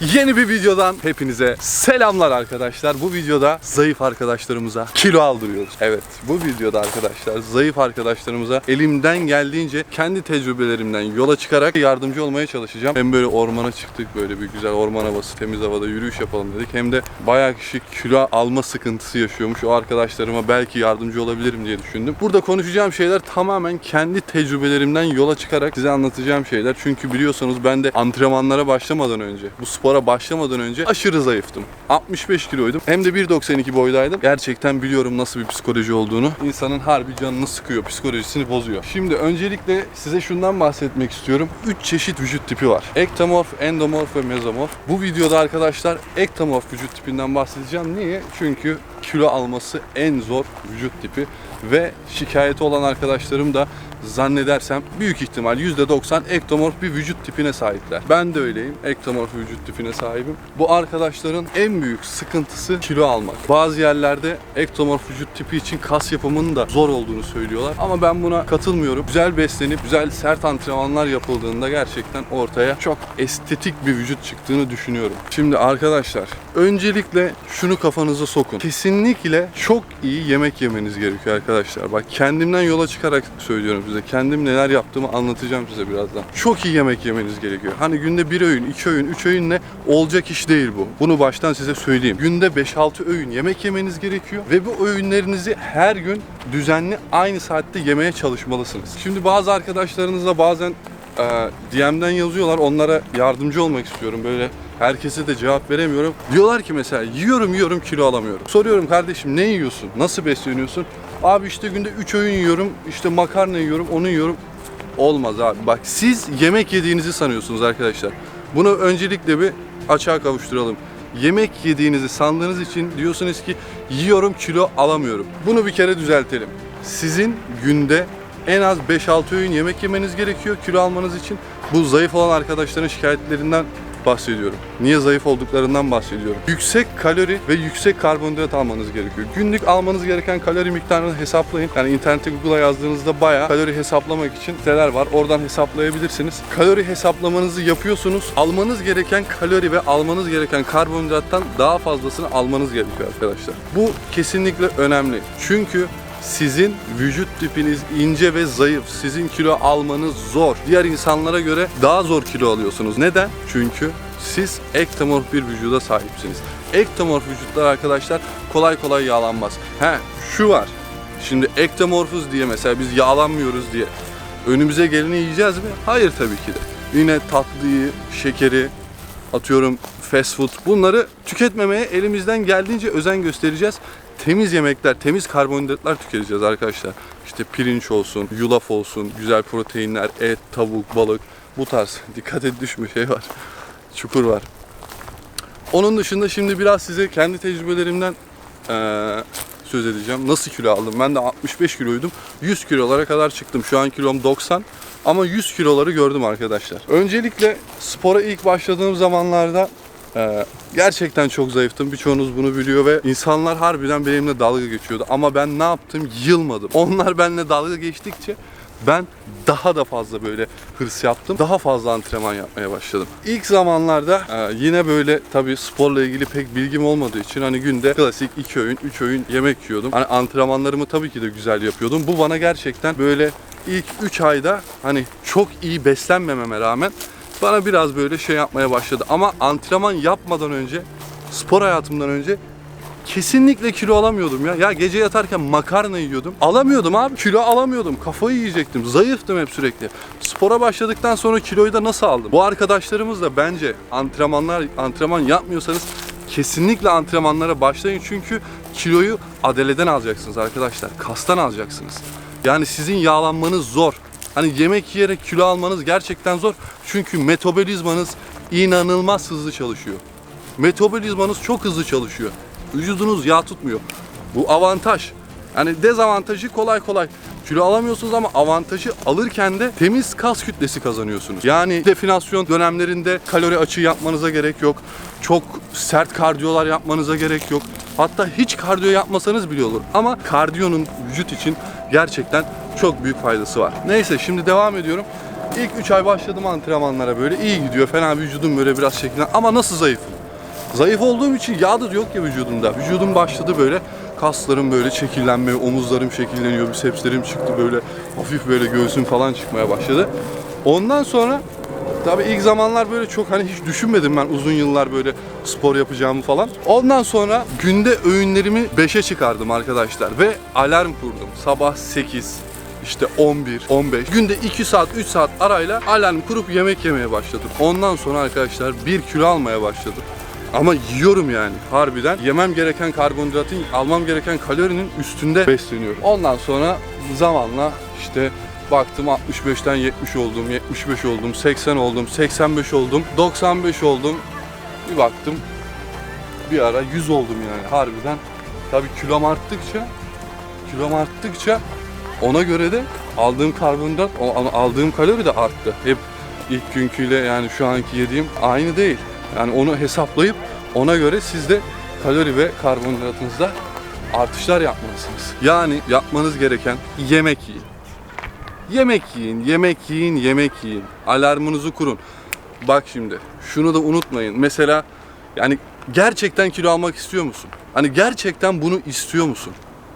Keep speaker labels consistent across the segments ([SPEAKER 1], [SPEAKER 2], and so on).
[SPEAKER 1] Yeni bir videodan hepinize selamlar arkadaşlar. Bu videoda zayıf arkadaşlarımıza kilo aldırıyoruz. Evet bu videoda arkadaşlar zayıf arkadaşlarımıza elimden geldiğince kendi tecrübelerimden yola çıkarak yardımcı olmaya çalışacağım. Hem böyle ormana çıktık böyle bir güzel orman havası temiz havada yürüyüş yapalım dedik. Hem de bayağı kişi kilo alma sıkıntısı yaşıyormuş. O arkadaşlarıma belki yardımcı olabilirim diye düşündüm. Burada konuşacağım şeyler tamamen kendi tecrübelerimden yola çıkarak size anlatacağım şeyler. Çünkü biliyorsunuz ben de antrenmanlara başlamadan önce, bu spora başlamadan önce aşırı zayıftım. 65 kiloydum. Hem de 1.92 boydaydım. Gerçekten biliyorum nasıl bir psikoloji olduğunu. İnsanın harbi canını sıkıyor, psikolojisini bozuyor. Şimdi öncelikle size şundan bahsetmek istiyorum. 3 çeşit vücut tipi var. Ektomorf, endomorf ve mezomorf. Bu videoda arkadaşlar ektomorf vücut tipinden bahsedeceğim. Niye? Çünkü kilo alması en zor vücut tipi ve şikayeti olan arkadaşlarım da zannedersem büyük ihtimal %90 ektomorf bir vücut tipine sahipler. Ben de öyleyim. Ektomorf vücut tipine sahibim. Bu arkadaşların en büyük sıkıntısı kilo almak. Bazı yerlerde ektomorf vücut tipi için kas yapımının da zor olduğunu söylüyorlar. Ama ben buna katılmıyorum. Güzel beslenip güzel sert antrenmanlar yapıldığında gerçekten ortaya çok estetik bir vücut çıktığını düşünüyorum. Şimdi arkadaşlar öncelikle şunu kafanıza sokun. Kesinlikle çok iyi yemek yemeniz gerekiyor arkadaşlar. Bak kendimden yola çıkarak söylüyorum size. Kendim neler yaptığımı anlatacağım size birazdan. Çok iyi yemek yemeniz gerekiyor. Hani günde bir öğün, iki öğün, üç öğünle olacak iş değil bu. Bunu baştan size söyleyeyim. Günde 5-6 öğün yemek yemeniz gerekiyor ve bu öğünlerinizi her gün düzenli aynı saatte yemeye çalışmalısınız. Şimdi bazı arkadaşlarınızla bazen e, DM'den yazıyorlar. Onlara yardımcı olmak istiyorum. Böyle herkese de cevap veremiyorum. Diyorlar ki mesela yiyorum yiyorum kilo alamıyorum. Soruyorum kardeşim ne yiyorsun? Nasıl besleniyorsun? Abi işte günde 3 öğün yiyorum. işte makarna yiyorum, onu yiyorum. Olmaz abi. Bak siz yemek yediğinizi sanıyorsunuz arkadaşlar. Bunu öncelikle bir açığa kavuşturalım. Yemek yediğinizi sandığınız için diyorsunuz ki yiyorum kilo alamıyorum. Bunu bir kere düzeltelim. Sizin günde en az 5-6 öğün yemek yemeniz gerekiyor kilo almanız için. Bu zayıf olan arkadaşların şikayetlerinden bahsediyorum. Niye zayıf olduklarından bahsediyorum. Yüksek kalori ve yüksek karbonhidrat almanız gerekiyor. Günlük almanız gereken kalori miktarını hesaplayın. Yani internete Google'a yazdığınızda bayağı kalori hesaplamak için siteler var. Oradan hesaplayabilirsiniz. Kalori hesaplamanızı yapıyorsunuz. Almanız gereken kalori ve almanız gereken karbonhidrattan daha fazlasını almanız gerekiyor arkadaşlar. Bu kesinlikle önemli. Çünkü sizin vücut tipiniz ince ve zayıf. Sizin kilo almanız zor. Diğer insanlara göre daha zor kilo alıyorsunuz. Neden? Çünkü siz ektomorf bir vücuda sahipsiniz. Ektomorf vücutlar arkadaşlar kolay kolay yağlanmaz. He şu var. Şimdi ektomorfuz diye mesela biz yağlanmıyoruz diye önümüze geleni yiyeceğiz mi? Hayır tabii ki de. Yine tatlıyı, şekeri, atıyorum fast food bunları tüketmemeye elimizden geldiğince özen göstereceğiz. Temiz yemekler, temiz karbonhidratlar tüketeceğiz arkadaşlar. İşte pirinç olsun, yulaf olsun, güzel proteinler, et, tavuk, balık bu tarz. Dikkat et düşme şey var. Çukur var. Onun dışında şimdi biraz size kendi tecrübelerimden eee, söz edeceğim. Nasıl kilo aldım? Ben de 65 kiloydum. 100 kilolara kadar çıktım. Şu an kilom 90. Ama 100 kiloları gördüm arkadaşlar. Öncelikle spora ilk başladığım zamanlarda eee, gerçekten çok zayıftım. Birçoğunuz bunu biliyor ve insanlar harbiden benimle dalga geçiyordu. Ama ben ne yaptım? Yılmadım. Onlar benimle dalga geçtikçe ben daha da fazla böyle hırs yaptım. Daha fazla antrenman yapmaya başladım. İlk zamanlarda e, yine böyle tabii sporla ilgili pek bilgim olmadığı için hani günde klasik 2 öğün, 3 öğün yemek yiyordum. Hani antrenmanlarımı tabii ki de güzel yapıyordum. Bu bana gerçekten böyle ilk 3 ayda hani çok iyi beslenmememe rağmen bana biraz böyle şey yapmaya başladı. Ama antrenman yapmadan önce, spor hayatımdan önce kesinlikle kilo alamıyordum ya. Ya gece yatarken makarna yiyordum. Alamıyordum abi. Kilo alamıyordum. Kafayı yiyecektim. Zayıftım hep sürekli. Spora başladıktan sonra kiloyu da nasıl aldım? Bu arkadaşlarımız da bence antrenmanlar antrenman yapmıyorsanız kesinlikle antrenmanlara başlayın çünkü kiloyu adeleden alacaksınız arkadaşlar. Kastan alacaksınız. Yani sizin yağlanmanız zor. Hani yemek yiyerek kilo almanız gerçekten zor. Çünkü metabolizmanız inanılmaz hızlı çalışıyor. Metabolizmanız çok hızlı çalışıyor. Vücudunuz yağ tutmuyor. Bu avantaj. Yani dezavantajı kolay kolay kilo alamıyorsunuz ama avantajı alırken de temiz kas kütlesi kazanıyorsunuz. Yani definasyon dönemlerinde kalori açığı yapmanıza gerek yok. Çok sert kardiyolar yapmanıza gerek yok. Hatta hiç kardiyo yapmasanız bile olur. Ama kardiyonun vücut için gerçekten çok büyük faydası var. Neyse şimdi devam ediyorum. İlk 3 ay başladım antrenmanlara böyle iyi gidiyor. Fena vücudum böyle biraz şekillen ama nasıl zayıfım? Zayıf olduğum için yağ da yok ya vücudumda. Vücudum başladı böyle kaslarım böyle şekillenmeye, omuzlarım şekilleniyor, bisepslerim çıktı böyle hafif böyle göğsüm falan çıkmaya başladı. Ondan sonra tabii ilk zamanlar böyle çok hani hiç düşünmedim ben uzun yıllar böyle spor yapacağımı falan. Ondan sonra günde öğünlerimi 5'e çıkardım arkadaşlar ve alarm kurdum. Sabah 8, işte 11, 15. Günde 2 saat, 3 saat arayla alarm kurup yemek yemeye başladım. Ondan sonra arkadaşlar 1 kilo almaya başladım. Ama yiyorum yani harbiden. Yemem gereken karbonhidratın, almam gereken kalorinin üstünde besleniyorum. Ondan sonra zamanla işte baktım 65'ten 70 oldum, 75 oldum, 80 oldum, 85 oldum, 95 oldum. Bir baktım bir ara 100 oldum yani harbiden. Tabii kilom arttıkça kilom arttıkça ona göre de aldığım karbonhidrat, aldığım kalori de arttı. Hep ilk günküyle yani şu anki yediğim aynı değil. Yani onu hesaplayıp ona göre siz de kalori ve karbonhidratınızda artışlar yapmalısınız. Yani yapmanız gereken yemek yiyin. Yemek yiyin, yemek yiyin, yemek yiyin. Alarmınızı kurun. Bak şimdi şunu da unutmayın. Mesela yani gerçekten kilo almak istiyor musun? Hani gerçekten bunu istiyor musun?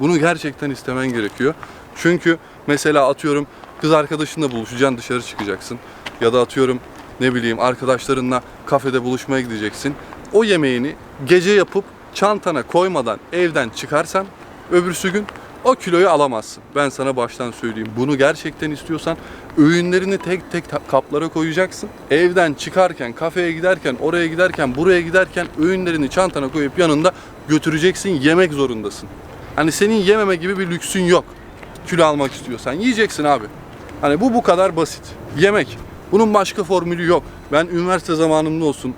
[SPEAKER 1] Bunu gerçekten istemen gerekiyor. Çünkü mesela atıyorum kız arkadaşınla buluşacaksın dışarı çıkacaksın. Ya da atıyorum ne bileyim arkadaşlarınla kafede buluşmaya gideceksin. O yemeğini gece yapıp çantana koymadan evden çıkarsan öbürsü gün o kiloyu alamazsın. Ben sana baştan söyleyeyim. Bunu gerçekten istiyorsan öğünlerini tek tek kaplara koyacaksın. Evden çıkarken, kafeye giderken, oraya giderken, buraya giderken öğünlerini çantana koyup yanında götüreceksin. Yemek zorundasın. Hani senin yememe gibi bir lüksün yok. Kilo almak istiyorsan yiyeceksin abi. Hani bu bu kadar basit. Yemek. Bunun başka formülü yok. Ben üniversite zamanımda olsun,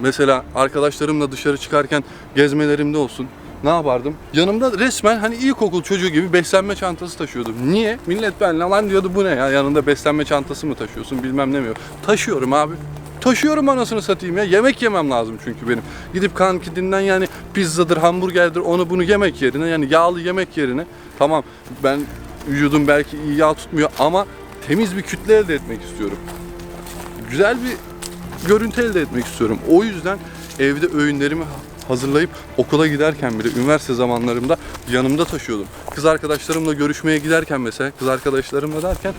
[SPEAKER 1] mesela arkadaşlarımla dışarı çıkarken gezmelerimde olsun ne yapardım? Yanımda resmen hani ilkokul çocuğu gibi beslenme çantası taşıyordum. Niye? Millet benle lan diyordu bu ne ya yanında beslenme çantası mı taşıyorsun bilmem ne mi? Taşıyorum abi. Taşıyorum anasını satayım ya. Yemek yemem lazım çünkü benim. Gidip kantinden yani pizzadır, hamburgerdir onu bunu yemek yerine yani yağlı yemek yerine tamam ben vücudum belki iyi yağ tutmuyor ama temiz bir kütle elde etmek istiyorum güzel bir görüntü elde etmek istiyorum. O yüzden evde öğünlerimi hazırlayıp okula giderken bile üniversite zamanlarımda yanımda taşıyordum. Kız arkadaşlarımla görüşmeye giderken mesela kız arkadaşlarımla derken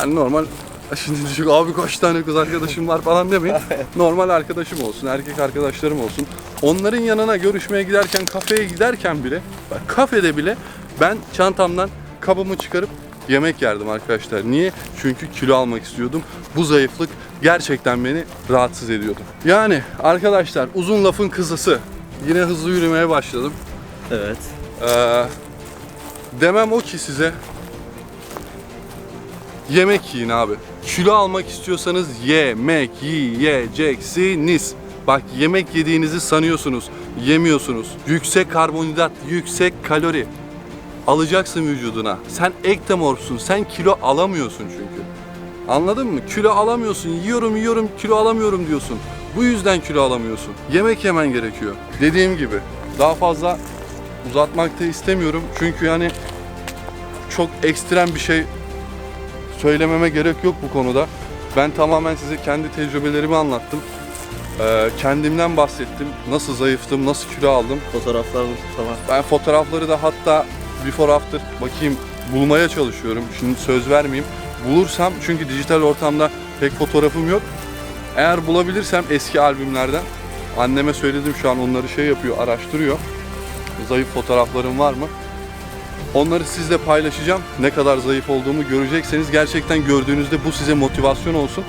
[SPEAKER 1] yani normal şimdi diyecek abi kaç tane kız arkadaşım var falan demeyin. Normal arkadaşım olsun, erkek arkadaşlarım olsun. Onların yanına görüşmeye giderken, kafeye giderken bile, bak kafede bile ben çantamdan kabımı çıkarıp yemek yerdim arkadaşlar. Niye? Çünkü kilo almak istiyordum. Bu zayıflık gerçekten beni rahatsız ediyordu. Yani arkadaşlar uzun lafın kısası. Yine hızlı yürümeye başladım.
[SPEAKER 2] Evet.
[SPEAKER 1] Ee, demem o ki size yemek yiyin abi. Kilo almak istiyorsanız yemek yiyeceksiniz. Bak yemek yediğinizi sanıyorsunuz. Yemiyorsunuz. Yüksek karbonhidrat, yüksek kalori alacaksın vücuduna. Sen ektomorfsun. Sen kilo alamıyorsun çünkü. Anladın mı? Kilo alamıyorsun. Yiyorum yiyorum kilo alamıyorum diyorsun. Bu yüzden kilo alamıyorsun. Yemek yemen gerekiyor. Dediğim gibi daha fazla uzatmak da istemiyorum. Çünkü yani çok ekstrem bir şey söylememe gerek yok bu konuda. Ben tamamen size kendi tecrübelerimi anlattım. Ee, kendimden bahsettim. Nasıl zayıftım, nasıl kilo aldım.
[SPEAKER 2] Fotoğraflar falan.
[SPEAKER 1] Ben fotoğrafları da hatta before after bakayım bulmaya çalışıyorum. Şimdi söz vermeyeyim. Bulursam çünkü dijital ortamda pek fotoğrafım yok. Eğer bulabilirsem eski albümlerden anneme söyledim şu an onları şey yapıyor, araştırıyor. Zayıf fotoğraflarım var mı? Onları sizle paylaşacağım. Ne kadar zayıf olduğumu görecekseniz gerçekten gördüğünüzde bu size motivasyon olsun.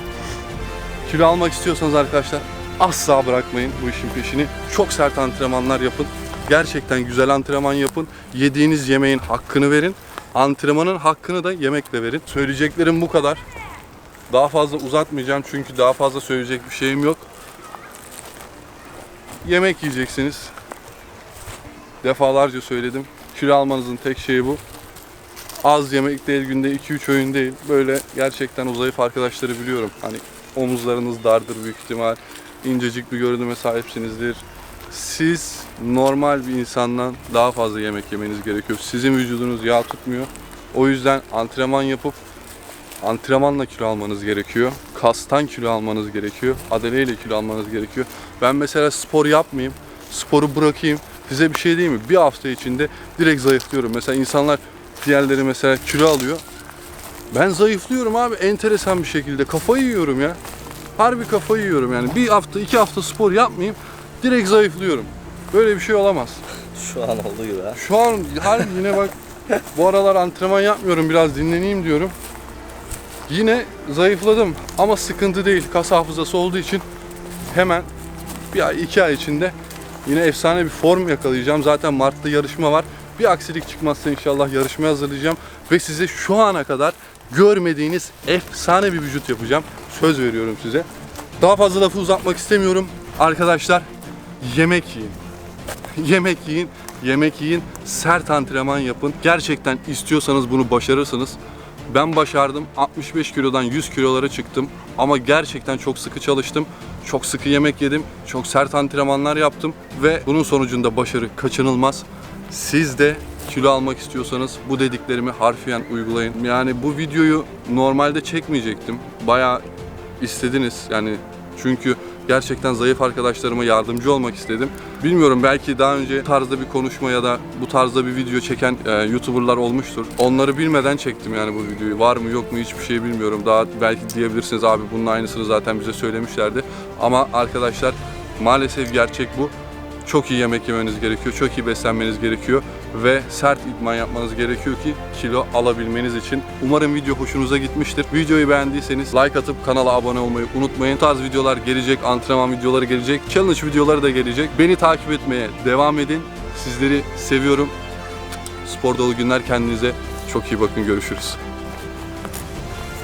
[SPEAKER 1] Kilo almak istiyorsanız arkadaşlar asla bırakmayın bu işin peşini. Çok sert antrenmanlar yapın. Gerçekten güzel antrenman yapın. Yediğiniz yemeğin hakkını verin. Antrenmanın hakkını da yemekle verin. Söyleyeceklerim bu kadar. Daha fazla uzatmayacağım çünkü daha fazla söyleyecek bir şeyim yok. Yemek yiyeceksiniz. Defalarca söyledim. Kilo almanızın tek şeyi bu. Az yemek değil, günde 2-3 öğün değil. Böyle gerçekten o zayıf arkadaşları biliyorum. Hani omuzlarınız dardır büyük ihtimal. incecik bir görünüme sahipsinizdir. Siz normal bir insandan daha fazla yemek yemeniz gerekiyor. Sizin vücudunuz yağ tutmuyor. O yüzden antrenman yapıp antrenmanla kilo almanız gerekiyor. Kastan kilo almanız gerekiyor. Adeleyle kilo almanız gerekiyor. Ben mesela spor yapmayayım, sporu bırakayım. Size bir şey diyeyim mi? Bir hafta içinde direkt zayıflıyorum. Mesela insanlar diğerleri mesela kilo alıyor. Ben zayıflıyorum abi enteresan bir şekilde. Kafayı yiyorum ya. Harbi kafayı yiyorum yani. Bir hafta, iki hafta spor yapmayayım. Direkt zayıflıyorum. Böyle bir şey olamaz.
[SPEAKER 2] Şu an olduğu gibi ha.
[SPEAKER 1] Şu an harbi yine bak bu aralar antrenman yapmıyorum biraz dinleneyim diyorum. Yine zayıfladım ama sıkıntı değil. Kas hafızası olduğu için hemen bir ay iki ay içinde yine efsane bir form yakalayacağım. Zaten Mart'ta yarışma var. Bir aksilik çıkmazsa inşallah yarışmaya hazırlayacağım ve size şu ana kadar görmediğiniz efsane bir vücut yapacağım. Söz veriyorum size. Daha fazla lafı uzatmak istemiyorum. Arkadaşlar yemek yiyin. yemek yiyin, yemek yiyin, sert antrenman yapın. Gerçekten istiyorsanız bunu başarırsınız. Ben başardım. 65 kilodan 100 kilolara çıktım. Ama gerçekten çok sıkı çalıştım. Çok sıkı yemek yedim. Çok sert antrenmanlar yaptım. Ve bunun sonucunda başarı kaçınılmaz. Siz de kilo almak istiyorsanız bu dediklerimi harfiyen uygulayın. Yani bu videoyu normalde çekmeyecektim. Bayağı istediniz yani çünkü gerçekten zayıf arkadaşlarıma yardımcı olmak istedim. Bilmiyorum belki daha önce bu tarzda bir konuşma ya da bu tarzda bir video çeken e, YouTuber'lar olmuştur. Onları bilmeden çektim yani bu videoyu. Var mı yok mu hiçbir şey bilmiyorum. Daha belki diyebilirsiniz abi bunun aynısını zaten bize söylemişlerdi. Ama arkadaşlar maalesef gerçek bu. Çok iyi yemek yemeniz gerekiyor, çok iyi beslenmeniz gerekiyor ve sert idman yapmanız gerekiyor ki kilo alabilmeniz için. Umarım video hoşunuza gitmiştir. Videoyu beğendiyseniz like atıp kanala abone olmayı unutmayın. Bu tarz videolar gelecek, antrenman videoları gelecek, challenge videoları da gelecek. Beni takip etmeye devam edin. Sizleri seviyorum. Spor dolu günler kendinize çok iyi bakın. Görüşürüz.